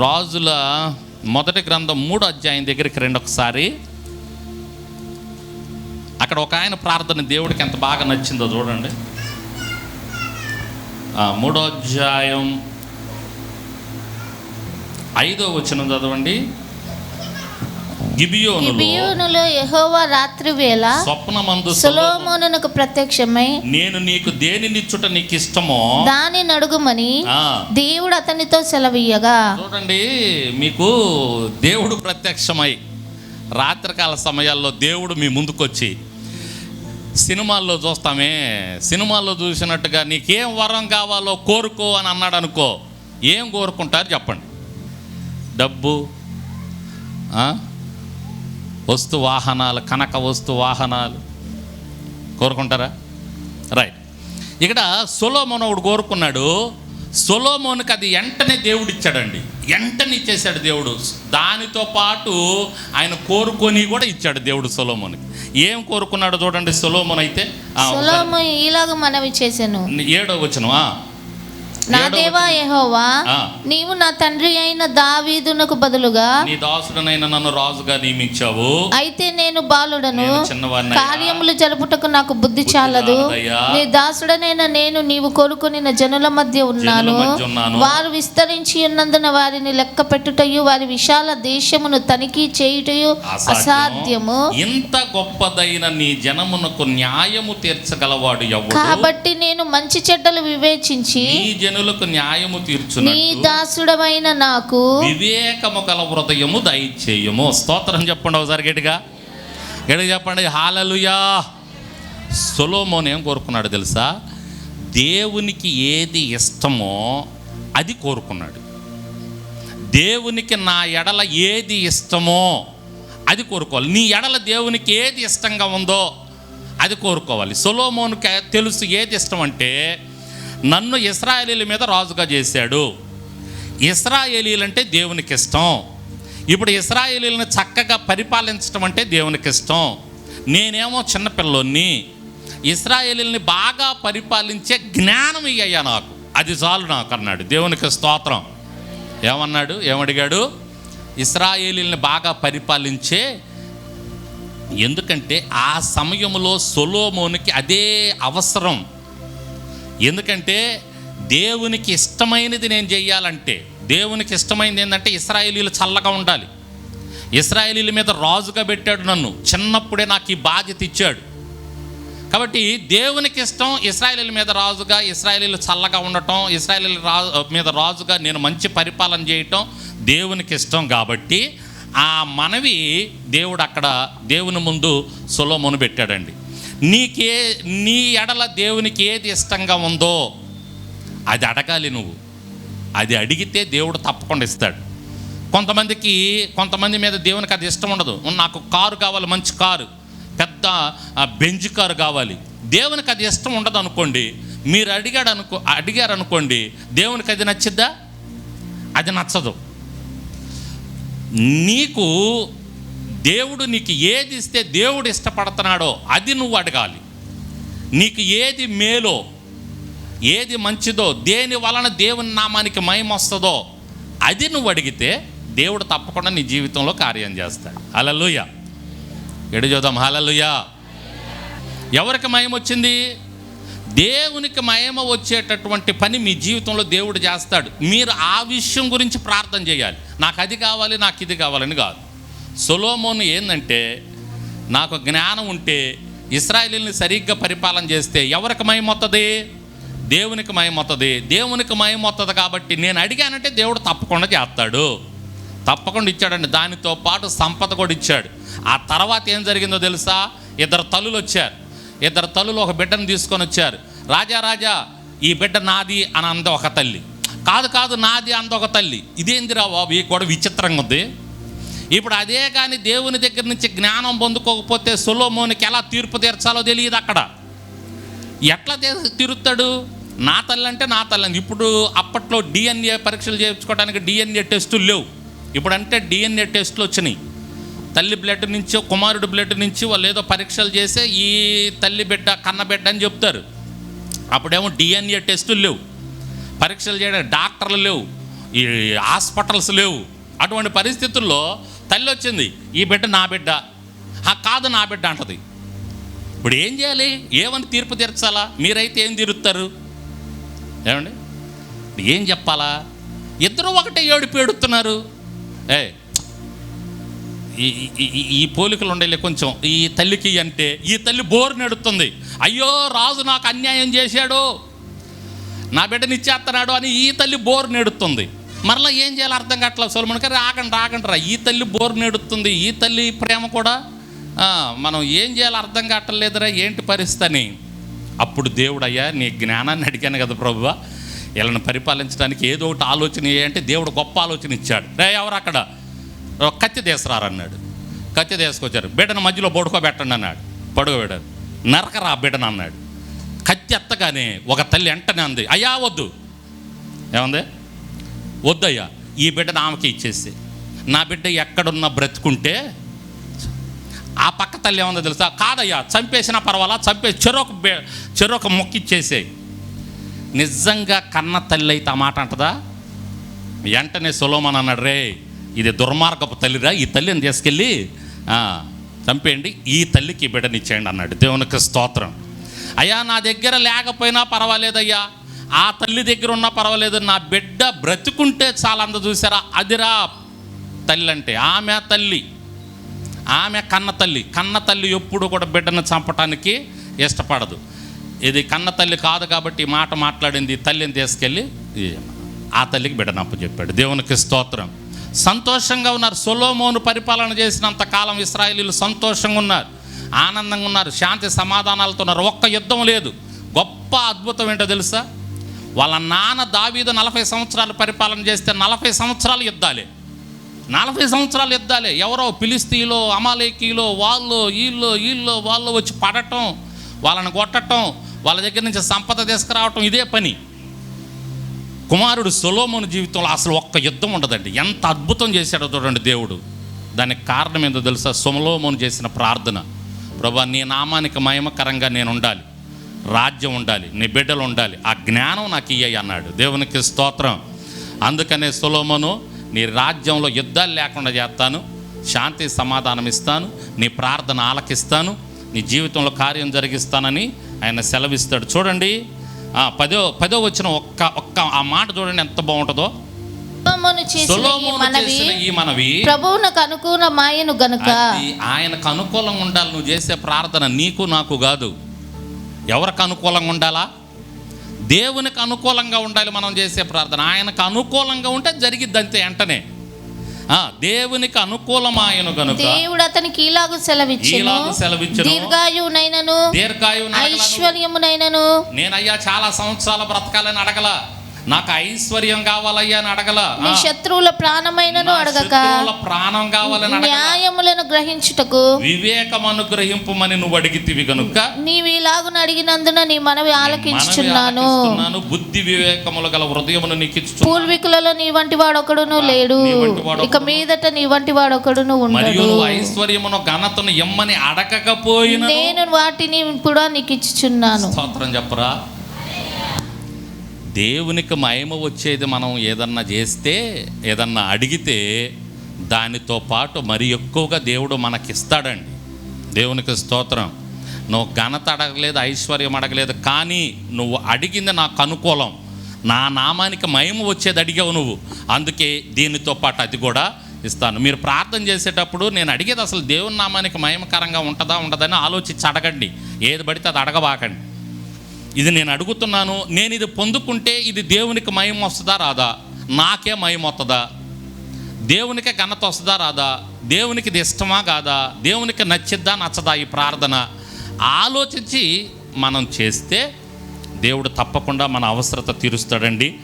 రాజుల మొదటి గ్రంథం మూడు అధ్యాయం దగ్గరికి రండి ఒకసారి. అక్కడ ఒక ఆయన ప్రార్థన దేవుడికి ఎంత బాగా నచ్చిందో చూడండి. మూడో అధ్యాయం ఐదో వచనం చదవండి. గిబియోనులో యెహోవా రాత్రి వేళ స్వప్నమందు సొలొమోను, సొలొమోనునకు ప్రత్యక్షమై నేను నీకు దేనినిచ్చుట నీకు ఇష్టమో దాని నడుగుమని దేవుడు అతనితో సెలవీయగా. చూడండి మీకు దేవుడు ప్రత్యక్షమై రాత్రికాల సమయాల్లో దేవుడు మీ ముందుకొచ్చి సినిమాల్లో చూస్తామే. సినిమాల్లో చూసినట్టుగా నీకేం వరం కావాలో కోరుకో అని అన్నాడు అనుకో ఏం కోరుకుంటారు చెప్పండి. డబ్బు? వస్తు వాహనాలు కనక వస్తు వాహనాలు. కోరుకుంటారా? రైట్. ఇక్కడ సొలోమోన్ ఒకడు కోరుకున్నాడు సొలోమోన్కి అది వెంటనే దేవుడు ఇచ్చాడండి వెంటనే ఇచ్చేశాడు దేవుడు. దానితో పాటు ఆయన కోరుకొని కూడా ఇచ్చాడు దేవుడు సొలోమోన్కి. ఏం కోరుకున్నాడు చూడండి సొలోమోన్ అయితే ఈలాగ మనవి చేసెను ఏడో వచనం ఆ. నా దేవా. యెహోవా. నీవు నా తండ్రి అయిన దావీదునకు బదులుగా నీ దాసుడనైన నన్ను రాజుగా నియమించావు అయితే నేను బాలుడను. కార్యములు జరుపుటకు నాకు బుద్ధి చాలదు. నీ దాసుడనైన నేను నీవు కోరుకుని జనుల మధ్య ఉన్నాను. వారు విస్తరించి ఉన్నందున వారిని లెక్క పెట్టుటయు వారి విశాల దేశమును తనిఖీ చేయుటయు అసాధ్యము ఇంత గొప్పదైన నీ జనమునకు న్యాయము తీర్చగలవాడు కాబట్టి నేను మంచి చెడ్డలు వివేచించి జనులకు న్యాయము నీ తీర్చున్నట్టు దాసుడమైన నాకు వివేకము గల హృదయము దయచేయము. స్తోత్రం చెప్పండి ఒకసారి గట్టిగా. గట్టిగా చెప్పండి. హాలలుయా. సొలోమోన్ ఏం కోరుకున్నాడు తెలుసా? దేవునికి ఏది ఇష్టమో అది కోరుకున్నాడు. దేవునికి నా ఎడల ఏది ఇష్టమో అది కోరుకోవాలి. నీ ఎడల దేవునికి ఏది ఇష్టంగా ఉందో అది కోరుకోవాలి. సొలోమోన్కి తెలుసు ఏది ఇష్టం అంటే నన్ను ఇస్రాయేలీల మీద రాజుగా చేశాడు. ఇస్రాయేలీలంటే దేవునికి ఇష్టం. ఇప్పుడు ఇస్రాయేలీలను చక్కగా పరిపాలించడం అంటే దేవునికి ఇష్టం. నేనేమో చిన్నపిల్లోని ఇస్రాయేలీల్ని బాగా పరిపాలించే జ్ఞానం ఇయ్యా నాకు. అది చాలు నాకు అన్నాడు. దేవునికి స్తోత్రం. ఏమన్నాడు? ఏమడిగాడు? ఇస్రాయేలీల్ని బాగా పరిపాలించే ఎందుకంటే ఆ సమయంలో సొలోమోనికి అదే అవసరం. ఎందుకంటే దేవునికి ఇష్టమైనది నేను చేయాలంటే దేవునికి ఇష్టమైనది ఏంటంటే ఇస్రాయేలీలు చల్లగా ఉండాలి. ఇస్రాయేలీల మీద రాజుగా పెట్టాడు నన్ను. చిన్నప్పుడే నాకు ఈ బాధ్యత ఇచ్చాడు. కాబట్టి దేవునికి ఇష్టం ఇస్రాయేలీల మీద రాజుగా ఇస్రాయేలీలు చల్లగా ఉండటం ఇస్రాయేలీల రా మీద రాజుగా నేను మంచి పరిపాలన చేయటం దేవునికి ఇష్టం కాబట్టి ఆ మనవి దేవుడు అక్కడ దేవుని ముందు సులోమును పెట్టాడండి. నీకే నీ ఎడల దేవునికి ఏది ఇష్టంగా ఉందో అది అడగాలి నువ్వు. అది అడిగితే దేవుడు తప్పకుండా ఇస్తాడు. కొంతమందికి కొంతమంది మీద దేవునికి అది ఇష్టం ఉండదు. నాకు కారు కావాలి మంచి కారు పెద్ద బెంజ్ కారు కావాలి. దేవునికి అది ఇష్టం ఉండదు అనుకోండి మీరు అడిగాడు అనుకో అడిగారు అనుకోండి దేవునికి అది నచ్చిద్దా? అది నచ్చదు. నీకు దేవుడు నీకు ఏది ఇస్తే దేవుడు ఇష్టపడుతున్నాడో అది నువ్వు అడగాలి. నీకు ఏది మేలో ఏది మంచిదో దేని వలన దేవుని నామానికి మయం వస్తుందో అది నువ్వు అడిగితే దేవుడు తప్పకుండా నీ జీవితంలో కార్యం చేస్తాడు. హలలుయ ఎడు చూద్దాం? హలలుయ ఎవరికి మయం వచ్చింది? దేవునికి మయమ వచ్చేటటువంటి పని మీ జీవితంలో దేవుడు చేస్తాడు. మీరు ఆ విషయం గురించి ప్రార్థన చేయాలి. నాకు అది కావాలి నాకు ఇది కావాలని కాదు. సొలోమోను ఏంటంటే నాకు జ్ఞానం ఉంటే ఇస్రాయలీని సరిగ్గా పరిపాలన చేస్తే ఎవరికి మయమొత్తది దేవునికి మయమొత్తది దేవునికి మయమొత్తది కాబట్టి నేను అడిగానంటే దేవుడు తప్పకుండా చేస్తాడు. తప్పకుండా ఇచ్చాడండి. దానితో పాటు సంపద కూడా ఇచ్చాడు. ఆ తర్వాత ఏం జరిగిందో తెలుసా? ఇద్దరు తల్లులు వచ్చారు. ఇద్దరు తల్లులు ఒక బిడ్డను తీసుకొని వచ్చారు. రాజా రాజా ఈ బిడ్డ నాది అని అంద ఒక తల్లి. కాదు కాదు నాది అంద ఒక తల్లి. ఇదేందిరా బాబు? ఈ కూడా విచిత్రంగా ఉంది. ఇప్పుడు అదే కానీ దేవుని దగ్గర నుంచి జ్ఞానం పొందుకోకపోతే సొలోమోనికి ఎలా తీర్పు తీర్చాలో తెలియదు అక్కడ. ఎట్లా తీరుతాడు? నా తల్లి అంటే నా తల్లి అని. ఇప్పుడు అప్పట్లో డిఎన్ఏ పరీక్షలు చేయించుకోవడానికి డిఎన్ఏ టెస్టులు లేవు. ఇప్పుడంటే డిఎన్ఏ టెస్టులు వచ్చినాయి. తల్లి బ్లడ్ నుంచి కుమారుడు బ్లడ్ నుంచి వాళ్ళు ఏదో పరీక్షలు చేసే ఈ తల్లి బిడ్డ కన్న బిడ్డ అని చెప్తారు. అప్పుడేమో డిఎన్ఏ టెస్టులు లేవు. పరీక్షలు చేయడానికి డాక్టర్లు లేవు. ఈ హాస్పిటల్స్ లేవు. అటువంటి పరిస్థితుల్లో తల్లి వచ్చింది ఈ బిడ్డ నా బిడ్డ. ఆ కాదు నా బిడ్డ అంటది. ఇప్పుడు ఏం చేయాలి? ఏమని తీర్పు తీర్చాలా? మీరైతే ఏం తీరుస్తారు ఏమండి? ఏం చెప్పాలా? ఇద్దరు ఒకటే ఏడుపు ఏడుతున్నారు. ఏ ఈ పోలికలు ఉండేలే కొంచెం. ఈ తల్లికి అంటే ఈ తల్లి బోరు నెడుతుంది. అయ్యో రాజు నాకు అన్యాయం చేశాడు. నా బిడ్డనిచ్చేస్తున్నాడు అని ఈ తల్లి బోరు నెడుతుంది. మరలా ఏం చేయాలి అర్థం కావట్లేదు సోలమన్ గారు. ఆగండి ఆగండి రా. ఈ తల్లి బోరు నేడుతుంది. ఈ తల్లి ప్రేమ కూడా మనం ఏం చేయాలి అర్థం కావట్లేదురా ఏంటి పరిస్థితి అని అప్పుడు దేవుడు అయ్యా నీ జ్ఞానాన్ని అడిగాను కదా ప్రభువా. వీళ్ళని పరిపాలించడానికి ఏదో ఒకటి ఆలోచన ఏ అంటే దేవుడు గొప్ప ఆలోచన ఇచ్చాడు. రే ఎవరు అక్కడ? కత్తి తీసుకురారన్నాడు కత్తి తీసుకొచ్చారు. బిడ్డను మధ్యలో పడుకోబెట్టండి అన్నాడు. పడుకోబెట్టారు. నరకరా బిడ్డను అన్నాడు. కత్తి ఎత్తగానే ఒక తల్లి వెంటనే అంది అయ్యా వద్దు. ఏముంది? వద్దయ్యా ఈ బిడ్డను ఆమెకి ఇచ్చేసి. నా బిడ్డ ఎక్కడున్నా బ్రతుకుంటే ఆ పక్క తల్లి ఏమన్నా తెలుసా? కాదయ్యా చంపేసినా పర్వాలా చంపే చెరొక చెరొక మొక్కిచ్చేసేయి నిజంగా కన్న తల్లి అయితే ఆ మాట అంటదా? వెంటనే సులోమన్ అన్నాడు రే ఇది దుర్మార్గపు తల్లిరా ఈ తల్లిని తీసుకెళ్ళి చంపేయండి ఈ తల్లికి బిడ్డనిచ్చేయండి అన్నాడు. దేవునికి స్తోత్రం. అయ్యా నా దగ్గర లేకపోయినా పర్వాలేదయ్యా. ఆ తల్లి దగ్గర ఉన్నా పర్వాలేదు నా బిడ్డ బ్రతుకుంటే చాలా అంద చూసారా? అదిరా తల్లి అంటే ఆమె తల్లి ఆమె కన్న తల్లి కన్న తల్లి ఎప్పుడు కూడా బిడ్డను చంపటానికి ఇష్టపడదు. ఇది కన్న తల్లి కాదు కాబట్టి మాట మాట్లాడింది తల్లిని తీసుకెళ్ళి ఆ తల్లికి బిడ్డనప్పు చెప్పాడు దేవునికి స్తోత్రం. సంతోషంగా ఉన్నారు. సొలోమోను పరిపాలన చేసినంత కాలం ఇస్రాయలీలు సంతోషంగా ఉన్నారు. ఆనందంగా ఉన్నారు. శాంతి సమాధానాలతో ఉన్నారు. ఒక్క యుద్ధం లేదు. గొప్ప అద్భుతం ఏంటో తెలుసా? వాళ్ళ నాన్న దావీదు నలభై సంవత్సరాలు పరిపాలన చేస్తే నలభై సంవత్సరాలు యుద్ధాలే. నలభై సంవత్సరాలు యుద్ధాలే. ఎవరో పిలిస్తీలో అమాలేకీలో వాళ్ళు వీళ్ళు వీళ్ళు వాళ్ళు వచ్చి పడటం వాళ్ళని కొట్టటం వాళ్ళ దగ్గర నుంచి సంపద తీసుకురావటం ఇదే పని. కుమారుడు సొలోమోను జీవితంలో అసలు ఒక్క యుద్ధం ఉండదండి. ఎంత అద్భుతం చేశాడో చూడండి దేవుడు. దానికి కారణం ఏందో తెలుసా? సొలోమోను చేసిన ప్రార్థన. ప్రభా నీ నామానికి మహిమకరంగా నేను ఉండాలి. రాజ్యం ఉండాలి నీ బిడ్డలు ఉండాలి. ఆ జ్ఞానం నాకు ఇయ్యాయి అన్నాడు. దేవునికి స్తోత్రం. అందుకనే సొలోమోను నీ రాజ్యంలో యుద్ధాలు లేకుండా చేస్తాను. శాంతి సమాధానం ఇస్తాను. నీ ప్రార్థన ఆలకిస్తాను. నీ జీవితంలో కార్యం జరిగిస్తానని ఆయన సెలవిస్తాడు. చూడండి. ఆ, పదో పదో వచ్చిన ఒక్క ఒక్క ఆ మాట చూడండి ఎంత బాగుంటుందో. ప్రభువునకు అనుకూలమాయను గనుక ఆయనకు అనుకూలంగా ఉండాలి. నువ్వు చేసే ప్రార్థన నీకు నాకు కాదు. ఎవరికి అనుకూలంగా ఉండాలా? దేవునికి అనుకూలంగా ఉండాలి మనం చేసే ప్రార్థన. ఆయనకు అనుకూలంగా ఉంటే జరిగిద్ది అంతే వెంటనే. దేవునికి అనుకూలమాయను కనుక దేవుడు అతనికి ఇలాగు సెలవిచ్చెను. సెలవిచ్చెను. దీర్ఘాయువునైనను దీర్ఘాయు ఐశ్వర్యమునైనను. నేనయ్యా చాలా సంవత్సరాలు బ్రతకాలని అడగల. నాకు ఐశ్వర్యం కావాలయ్యా అని అడగల. నీ శత్రువుల ప్రాణమైనను అడగక. ప్రాణం కావాలని న్యాయములను గ్రహించుటకు. వివేకం అనుగ్రహింపుమని నువ్వు అడిగితివి కనుక నీవు ఇలాగున అడిగినందున నీ మనవి ఆలకించుచున్నాను. బుద్ధి వివేకములు గల హృదయమును నీకు. పూర్వీకులలో నీ వంటి వాడొకడును లేడు. ఇక మీదట నీ వంటి వాడొకడును ఉండడు. ఐశ్వర్యమును ఘనతను ఎమ్మని అడగకపోయిన నేను వాటిని కూడా నీకు ఇచ్చుచున్నాను స్తోత్రం చెప్పరా. దేవునికి మహిమ వచ్చేది మనం ఏదన్నా చేస్తే ఏదన్నా అడిగితే దానితో పాటు మరి ఎక్కువగా దేవుడు మనకిస్తాడండి. దేవునికి స్తోత్రం. నువ్వు ఘనత అడగలేదు ఐశ్వర్యం అడగలేదు కానీ నువ్వు అడిగింది నాకు అనుకూలం. నా నామానికి మహిమ వచ్చేది అడిగావు నువ్వు. అందుకే దీనితో పాటు అది కూడా ఇస్తాను. మీరు ప్రార్థన చేసేటప్పుడు నేను అడిగేది అసలు దేవుని నామానికి మహిమకరంగా ఉంటుందా ఉండదని ఆలోచించి అడగండి. ఏది పడితే అది అడగబాకండి. ఇది నేను అడుగుతున్నాను నేను ఇది పొందుకుంటే ఇది దేవునికి మయం వస్తుందా రాదా? నాకే మయం వస్తుందా? దేవునికి ఘనత వస్తుందా రాదా? దేవునికి ఇది ఇష్టమా కాదా? దేవునికి నచ్చిద్దా నచ్చదా ఈ ప్రార్థన? ఆలోచించి మనం చేస్తే దేవుడు తప్పకుండా మన అవసరత తీరుస్తాడండి.